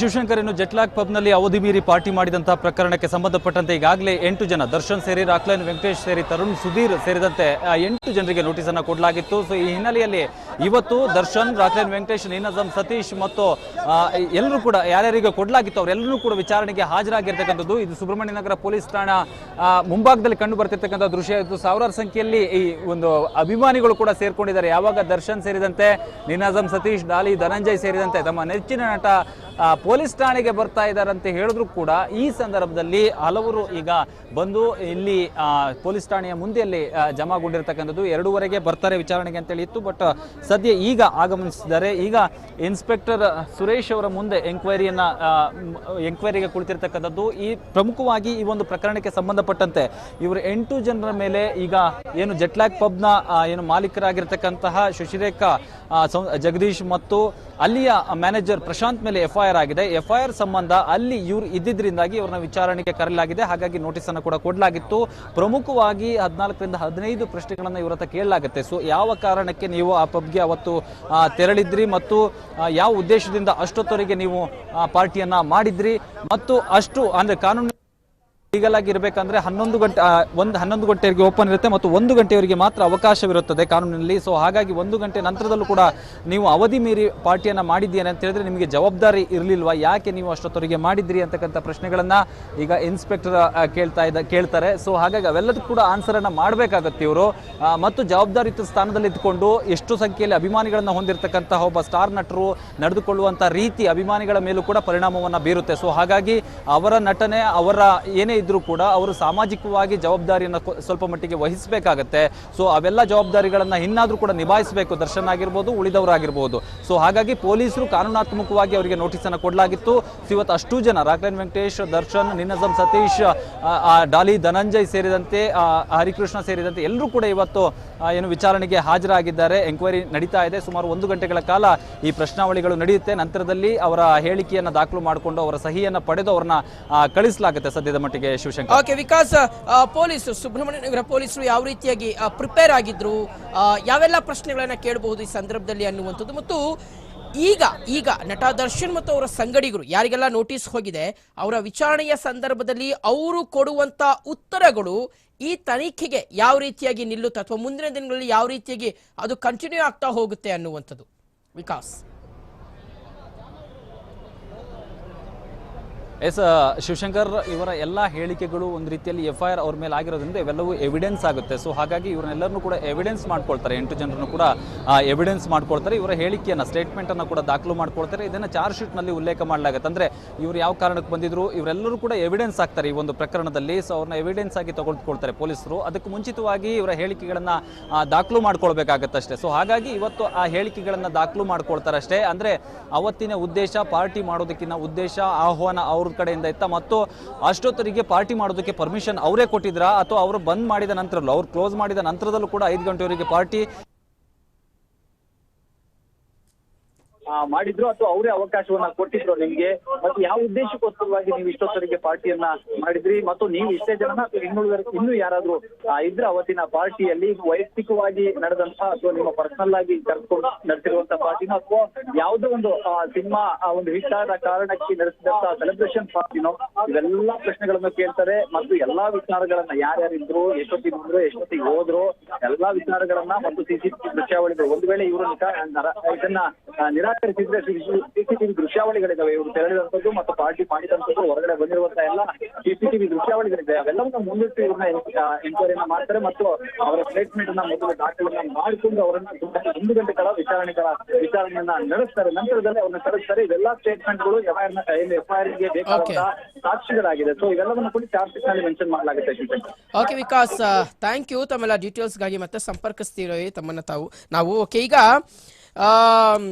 ಶಿವಶಂಕರ್ ಇನ್ನು ಜಟ್ಲಾಕ್ ಪಬ್ನಲ್ಲಿ ಅವಧಿ ಮೀರಿ ಪಾರ್ಟಿ ಮಾಡಿದಂತಹ ಪ್ರಕರಣಕ್ಕೆ ಸಂಬಂಧಪಟ್ಟಂತೆ ಈಗಾಗಲೇ ಎಂಟು ಜನ, ದರ್ಶನ್ ಸೇರಿ, ರಾಕ್ಲೈನ್ ವೆಂಕಟೇಶ್ ಸೇರಿ, ತರುಣ್ ಸುಧೀರ್ ಸೇರಿದಂತೆ ಎಂಟು ಜನರಿಗೆ ನೋಟಿಸ್ ಅನ್ನು ಕೊಡಲಾಗಿತ್ತು. ಸೊ ಈ ಹಿನ್ನೆಲೆಯಲ್ಲಿ ಇವತ್ತು ದರ್ಶನ್, ರಾಕ್ಲೈನ್ ವೆಂಕಟೇಶ್, ನೀನಜಂ, ಸತೀಶ್ ಮತ್ತು ಎಲ್ಲರೂ ಕೂಡ ಯಾರ್ಯಾರಿಗೆ ಕೊಡಲಾಗಿತ್ತು, ಅವರೆಲ್ಲರೂ ಕೂಡ ವಿಚಾರಣೆಗೆ ಹಾಜರಾಗಿರ್ತಕ್ಕಂಥದ್ದು. ಇದು ಸುಬ್ರಹ್ಮಣ್ಯ ನಗರ ಪೊಲೀಸ್ ಠಾಣಾ ಮುಂಭಾಗದಲ್ಲಿ ಕಂಡು ಬರ್ತಿರ್ತಕ್ಕಂಥ ದೃಶ್ಯ. ಇತ್ತು ಸಾವಿರಾರು ಸಂಖ್ಯೆಯಲ್ಲಿ ಈ ಒಂದು ಅಭಿಮಾನಿಗಳು ಕೂಡ ಸೇರ್ಕೊಂಡಿದ್ದಾರೆ. ಯಾವಾಗ ದರ್ಶನ್ ಸೇರಿದಂತೆ, ನೀನಾಜಂ, ಸತೀಶ್, ಡಾಲಿ, ಧನಂಜಯ್ ಸೇರಿದಂತೆ ತಮ್ಮ ನೆಚ್ಚಿನ ನಟ ಪೊಲೀಸ್ ಠಾಣೆಗೆ ಬರ್ತಾ ಇದ್ದಾರೆ ಅಂತ ಹೇಳಿದ್ರು ಕೂಡ ಈ ಸಂದರ್ಭದಲ್ಲಿ ಹಲವರು ಈಗ ಬಂದು ಇಲ್ಲಿ ಪೊಲೀಸ್ ಠಾಣೆಯ ಮುಂದೆಯಲ್ಲಿ ಜಮಾಗೊಂಡಿರ್ತಕ್ಕಂಥದ್ದು ಎರಡೂವರೆಗೆ ಬರ್ತಾರೆ ವಿಚಾರಣೆಗೆ ಅಂತೇಳಿ ಇತ್ತು. ಬಟ್ ಸದ್ಯ ಈಗ ಆಗಮನಿಸಿದ್ದಾರೆ. ಈಗ ಇನ್ಸ್ಪೆಕ್ಟರ್ ಸುರೇಶ್ ಅವರ ಮುಂದೆ ಎಂಕ್ವೈರಿಯನ್ನ ಎಂಕ್ವೈರಿಗೆ ಕುಳಿತಿರ್ತಕ್ಕಂಥದ್ದು ಈ ಪ್ರಮುಖವಾಗಿ ಈ ಒಂದು ಪ್ರಕರಣಕ್ಕೆ ಸಂಬಂಧಪಟ್ಟಂತೆ. ಇವರು ಎಂಟು ಜನರ ಮೇಲೆ ಈಗ ಏನು ಜಟ್ಲಾಕ್ನ ಏನು ಮಾಲೀಕರಾಗಿರ್ತಕ್ಕಂತಹ ಶಶಿರೇಖಾ ಜಗದೀಶ್ ಮತ್ತು ಅಲ್ಲಿಯ ಮ್ಯಾನೇಜರ್ ಪ್ರಶಾಂತ್ ಮೇಲೆ ಎಫ್ಐಆರ್ ಆಗಿದೆ. ಎಫ್ಐಆರ್ ಸಂಬಂಧ ಅಲ್ಲಿ ಇವರು ಇದ್ದಿದ್ದರಿಂದಾಗಿ ಇವ್ರನ್ನ ವಿಚಾರಣೆಗೆ ಕರೆಯಲಾಗಿದೆ. ಹಾಗಾಗಿ ನೋಟಿಸ್ ಅನ್ನು ಕೂಡ ಕೊಡಲಾಗಿತ್ತು. ಪ್ರಮುಖವಾಗಿ ಹದಿನಾಲ್ಕರಿಂದ ಹದಿನೈದು ಪ್ರಶ್ನೆಗಳನ್ನು ಇವರತ್ತ ಕೇಳಲಾಗುತ್ತೆ. ಸೊ ಯಾವ ಕಾರಣಕ್ಕೆ ನೀವು ಆ ಪಬ್ಗೆ ಅವತ್ತು ತೆರಳಿದ್ರಿ ಮತ್ತು ಯಾವ ಉದ್ದೇಶದಿಂದ ಅಷ್ಟೊತ್ತವರೆಗೆ ನೀವು ಪಾರ್ಟಿಯನ್ನ ಮಾಡಿದ್ರಿ ಮತ್ತು ಅಷ್ಟು, ಅಂದ್ರೆ ಕಾನೂನು ಲೀಗಲ್ ಆಗಿ ಇರಬೇಕಂದ್ರೆ ಹನ್ನೊಂದು ಗಂಟೆ ಒಂದು, ಹನ್ನೊಂದು ಗಂಟೆವರೆಗೆ ಓಪನ್ ಇರುತ್ತೆ ಮತ್ತು ಒಂದು ಗಂಟೆವರೆಗೆ ಮಾತ್ರ ಅವಕಾಶವಿರುತ್ತದೆ ಕಾನೂನಿನಲ್ಲಿ. ಸೊ ಹಾಗಾಗಿ ಒಂದು ಗಂಟೆ ನಂತರದಲ್ಲೂ ಕೂಡ ನೀವು ಅವಧಿ ಮೀರಿ ಪಾರ್ಟಿಯನ್ನು ಮಾಡಿದ್ದೀರಿ ಅಂತ ಹೇಳಿದ್ರೆ ನಿಮಗೆ ಜವಾಬ್ದಾರಿ ಇರಲಿಲ್ವಾ? ಯಾಕೆ ನೀವು ಅಷ್ಟೊತ್ತವರೆಗೆ ಮಾಡಿದ್ರಿ ಅಂತಕ್ಕಂಥ ಪ್ರಶ್ನೆಗಳನ್ನ ಈಗ ಇನ್ಸ್ಪೆಕ್ಟರ್ ಕೇಳ್ತಾ ಇದ್ದ, ಕೇಳ್ತಾರೆ. ಸೊ ಹಾಗಾಗಿ ಅವೆಲ್ಲದಕ್ಕೂ ಕೂಡ ಆನ್ಸರನ್ನು ಮಾಡಬೇಕಾಗತ್ತೆ ಇವರು. ಮತ್ತು ಜವಾಬ್ದಾರಿಯುತ ಸ್ಥಾನದಲ್ಲಿ ಇದ್ದುಕೊಂಡು ಎಷ್ಟು ಸಂಖ್ಯೆಯಲ್ಲಿ ಅಭಿಮಾನಿಗಳನ್ನು ಹೊಂದಿರತಕ್ಕಂತಹ ಒಬ್ಬ ಸ್ಟಾರ್ ನಟರು ನಡೆದುಕೊಳ್ಳುವಂಥ ರೀತಿ ಅಭಿಮಾನಿಗಳ ಮೇಲೂ ಕೂಡ ಪರಿಣಾಮವನ್ನು ಬೀರುತ್ತೆ. ಸೊ ಹಾಗಾಗಿ ಅವರ ನಟನೆ, ಅವರ ಏನೇ ಇದ್ರೂ ಕೂಡ ಅವರು ಸಾಮಾಜಿಕವಾಗಿ ಜವಾಬ್ದಾರಿಯನ್ನು ಸ್ವಲ್ಪ ಮಟ್ಟಿಗೆ ವಹಿಸಬೇಕಾಗತ್ತೆ. ಸೊ ಅವೆಲ್ಲ ಜವಾಬ್ದಾರಿಗಳನ್ನು ಇನ್ನಾದರೂ ಕೂಡ ನಿಭಾಯಿಸಬೇಕು. ದರ್ಶನ್ ಆಗಿರ್ಬೋದು ಉಳಿದವರಾಗಿರ್ಬೋದು ಸೊ ಹಾಗಾಗಿ ಪೊಲೀಸರು ಕಾನೂನಾತ್ಮಕವಾಗಿ ಅವರಿಗೆ ನೋಟಿಸನ್ನು ಕೊಡಲಾಗಿತ್ತು. ಇವತ್ತು ಅಷ್ಟು ಜನ, ರಾಕ್ಲೈನ್ ವೆಂಕಟೇಶ್, ದರ್ಶನ್ ನಿನ್ನಜಂ ಸತೀಶ್ ಡಾಲಿ, ಧನಂಜಯ್ ಸೇರಿದಂತೆ ಹರಿಕೃಷ್ಣ ಸೇರಿದಂತೆ ಎಲ್ಲರೂ ಕೂಡ ಇವತ್ತು ಏನು ವಿಚಾರಣೆಗೆ ಹಾಜರಾಗಿದ್ದಾರೆ. ಎಂಕ್ವೈರಿ ನಡೀತಾ ಇದೆ. ಸುಮಾರು ಒಂದು ಗಂಟೆಗಳ ಕಾಲ ಈ ಪ್ರಶ್ನಾವಳಿಗಳು ನಡೆಯುತ್ತೆ. ನಂತರದಲ್ಲಿ ಅವರ ಹೇಳಿಕೆಯನ್ನು ದಾಖಲು ಮಾಡಿಕೊಂಡು ಅವರ ಸಹಿಯನ್ನು ಪಡೆದು ಅವರನ್ನ ಕಳಿಸಲಾಗುತ್ತೆ ಸದ್ಯದ ಮಟ್ಟಿಗೆ. ಶಿವಶಂಕರ್. ಓಕೆ, ವಿಕಾಸ್ ಪೊಲೀಸರು, ಸುಬ್ರಹ್ಮಣ್ಯ ನಗರ ಪೊಲೀಸರು ಯಾವ ರೀತಿಯಾಗಿ ಪ್ರಿಪೇರ್ ಆಗಿದ್ರು ಯಾವೆಲ್ಲ ಪ್ರಶ್ನೆಗಳನ್ನ ಕೇಳಬಹುದು ಈ ಸಂದರ್ಭದಲ್ಲಿ ಅನ್ನುವಂಥದ್ದು. ಮತ್ತು ಈಗ ಈಗ ನಟ ದರ್ಶನ್ ಮತ್ತು ಅವರ ಸಂಗಡಿಗರು, ಯಾರಿಗೆಲ್ಲ ನೋಟಿಸ್ ಹೋಗಿದೆ, ಅವರ ವಿಚಾರಣೆಯ ಸಂದರ್ಭದಲ್ಲಿ ಅವರು ಕೊಡುವಂತ ಉತ್ತರಗಳು ಈ ತನಿಖೆಗೆ ಯಾವ ರೀತಿಯಾಗಿ ನಿಲ್ಲುತ್ತೆ, ಅಥವಾ ಮುಂದಿನ ದಿನಗಳಲ್ಲಿ ಯಾವ ರೀತಿಯಾಗಿ ಅದು ಕಂಟಿನ್ಯೂ ಆಗ್ತಾ ಹೋಗುತ್ತೆ ಅನ್ನುವಂಥದ್ದು. ವಿಕಾಸ್. ಎಸ್ ಶಿವಶಂಕರ್ ಇವರ ಎಲ್ಲ ಹೇಳಿಕೆಗಳು ಒಂದು ರೀತಿಯಲ್ಲಿ ಎಫ್ ಐ ಆರ್ ಅವ್ರ ಮೇಲೆ ಆಗಿರೋದ್ರಿಂದ ಇವೆಲ್ಲವೂ ಎವಿಡೆನ್ಸ್ ಆಗುತ್ತೆ. ಸೊ ಹಾಗಾಗಿ ಇವರನ್ನೆಲ್ಲರನ್ನೂ ಕೂಡ ಎವಿಡೆನ್ಸ್ ಮಾಡ್ಕೊಳ್ತಾರೆ. ಎಂಟು ಜನರನ್ನು ಕೂಡ ಎವಿಡೆನ್ಸ್ ಮಾಡ್ಕೊಳ್ತಾರೆ. ಇವರ ಹೇಳಿಕೆಯನ್ನು ಸ್ಟೇಟ್ಮೆಂಟನ್ನು ಕೂಡ ದಾಖಲು ಮಾಡ್ಕೊಳ್ತಾರೆ. ಇದನ್ನು ಚಾರ್ಜ್ ಶೀಟ್ನಲ್ಲಿ ಉಲ್ಲೇಖ ಮಾಡಲಾಗುತ್ತೆ. ಅಂದರೆ ಇವರು ಯಾವ ಕಾರಣಕ್ಕೆ ಬಂದಿದ್ರು, ಇವರೆಲ್ಲರೂ ಕೂಡ ಎವಿಡೆನ್ಸ್ ಆಗ್ತಾರೆ ಈ ಒಂದು ಪ್ರಕರಣದಲ್ಲಿ. ಸೊ ಅವ್ರನ್ನ ಎವಿಡೆನ್ಸ್ ಆಗಿ ತಗೊಳ್ಕೊಳ್ತಾರೆ ಪೊಲೀಸರು. ಅದಕ್ಕೆ ಮುಂಚಿತವಾಗಿ ಇವರ ಹೇಳಿಕೆಗಳನ್ನು ದಾಖಲು ಮಾಡ್ಕೊಳ್ಬೇಕಾಗತ್ತೆ ಅಷ್ಟೇ. ಸೊ ಹಾಗಾಗಿ ಇವತ್ತು ಆ ಹೇಳಿಕೆಗಳನ್ನು ದಾಖಲು ಮಾಡ್ಕೊಳ್ತಾರೆ ಅಷ್ಟೇ. ಅಂದರೆ ಅವತ್ತಿನ ಉದ್ದೇಶ, ಪಾರ್ಟಿ ಮಾಡೋದಕ್ಕಿಂತ ಉದ್ದೇಶ, ಆಹ್ವಾನ ಅವ್ರ ಕಡೆಯಿಂದ ಇತ್ತ ಮತ್ತು ಅಷ್ಟೊತ್ತರಿಗೆ ಪಾರ್ಟಿ ಮಾಡೋದಕ್ಕೆ ಪರ್ಮಿಷನ್ ಅವರೇ ಕೊಟ್ಟಿದ್ರಾ ಅಥವಾ ಅವರು ಬಂದ್ ಮಾಡಿದ ನಂತರಲ್ಲೂ, ಅವ್ರು ಕ್ಲೋಸ್ ಮಾಡಿದ ನಂತರದಲ್ಲೂ ಕೂಡ ಐದು ಗಂಟೆವರೆಗೆ ಪಾರ್ಟಿ ಆ, ಮಾಡಿದ್ರು ಅಥವಾ ಅವರೇ ಅವಕಾಶವನ್ನ ಕೊಟ್ಟಿದ್ರು ನಿಮ್ಗೆ? ಮತ್ತೆ ಯಾವ ಉದ್ದೇಶಕ್ಕೋಸ್ಕರವಾಗಿ ನೀವು ಇಷ್ಟೊತ್ತರಿಗೆ ಪಾರ್ಟಿಯನ್ನ ಮಾಡಿದ್ರಿ? ಮತ್ತು ನೀವು ಇಷ್ಟೇ ಜನ ಇನ್ನುಳಿದ ಇನ್ನೂ ಯಾರಾದ್ರೂ ಇದ್ರ ಅವತ್ತಿನ ಪಾರ್ಟಿಯಲ್ಲಿ ವೈಯಕ್ತಿಕವಾಗಿ ನಡೆದಂತ ಅಥವಾ ನಿಮ್ಮ ಪರ್ಸನಲ್ ಆಗಿ ಕರ್ಕೊಂಡು ನಡೆಸಿರುವಂತ ಪಾರ್ಟಿನ ಅಥವಾ ಯಾವುದೋ ಒಂದು ಸಿನಿಮಾ ಒಂದು ಹಿಟ್ ಆದ ಕಾರಣಕ್ಕೆ ನಡೆಸಿದಂತ ಸೆಲೆಬ್ರೇಷನ್ ಪಾರ್ಟಿನೋ, ಇವೆಲ್ಲಾ ಪ್ರಶ್ನೆಗಳನ್ನು ಕೇಳ್ತಾರೆ. ಮತ್ತು ಎಲ್ಲಾ ವಿಚಾರಗಳನ್ನ ಯಾರ್ಯಾರಿದ್ರು, ಎಷ್ಟೊತ್ತಿಗೆ ಬಂದ್ರು, ಎಷ್ಟೊತ್ತಿಗೆ ಹೋದ್ರು, ಎಲ್ಲಾ ವಿಚಾರಗಳನ್ನ ಮತ್ತು ಸಿಸಿ ದೃಶ್ಯಾವಳಿಗಳು. ಒಂದು ವೇಳೆ ಇವರು ಇದನ್ನ ನಿರಾಕರಿಸಿದ್ರೆ ಸಿಸಿಟಿವಿ ದೃಶ್ಯಾವಳಿಗಳಿದಾವೆ. ಇವರು ತೆರಳಿದಂಥದ್ದು ಮತ್ತು ಪಾರ್ಟಿ ಮಾಡಿದಂಥದ್ದು ಹೊರಗಡೆ ಬಂದಿರುವಂತಹ ಎಲ್ಲ ಸಿಸಿಟಿವಿ ದೃಶ್ಯಾವಳಿಗಳಿದೆ. ಅವೆಲ್ಲವನ್ನ ಮುಂದಿಟ್ಟು ಇವ್ರನ್ನ ಎಂಕ್ವೈರಿಯನ್ನ ಮಾಡ್ತಾರೆ ಮತ್ತು ಅವರ ಸ್ಟೇಟ್ಮೆಂಟ್ ಅನ್ನ ಮೊದಲು ದಾಖಲೆಗಳನ್ನ ಮಾಡಿಕೊಂಡು ಅವರನ್ನ ಒಂದು ಗಂಟೆ ಕಾಲ ವಿಚಾರಣೆಗಳ ವಿಚಾರಣೆಯನ್ನ ನಡೆಸ್ತಾರೆ. ನಂತರದಲ್ಲಿ ಅವ್ರನ್ನ ಕರೆಸ್ತಾರೆ. ಇವೆಲ್ಲ ಸ್ಟೇಟ್ಮೆಂಟ್ಗಳು ಎಫ್ನ ಆರ್ಗೆ ಬೇಕಾದಂತಹ ಸಾಕ್ಷಿಗಳಾಗಿದೆ. ಸೊ ಇವೆಲ್ಲವನ್ನು ಕೂಡ ಚಾರ್ಜ್ ಶೀಟ್ನಲ್ಲಿ ಮೆನ್ಷನ್ ಮಾಡಲಾಗುತ್ತೆ ಓಕೆ ವಿಕಾಸ್ ಥ್ಯಾಂಕ್ ಯು ತಮ್ಮೆಲ್ಲ ಡೀಟೇಲ್ಸ್ಗಾಗಿ ಮತ್ತೆ ಸಂಪರ್ಕಿಸ್ತೀವಿ ತಮ್ಮನ್ನ ತಾವು. ನಾವು ಓಕೆ ಈಗ ಆಮ್,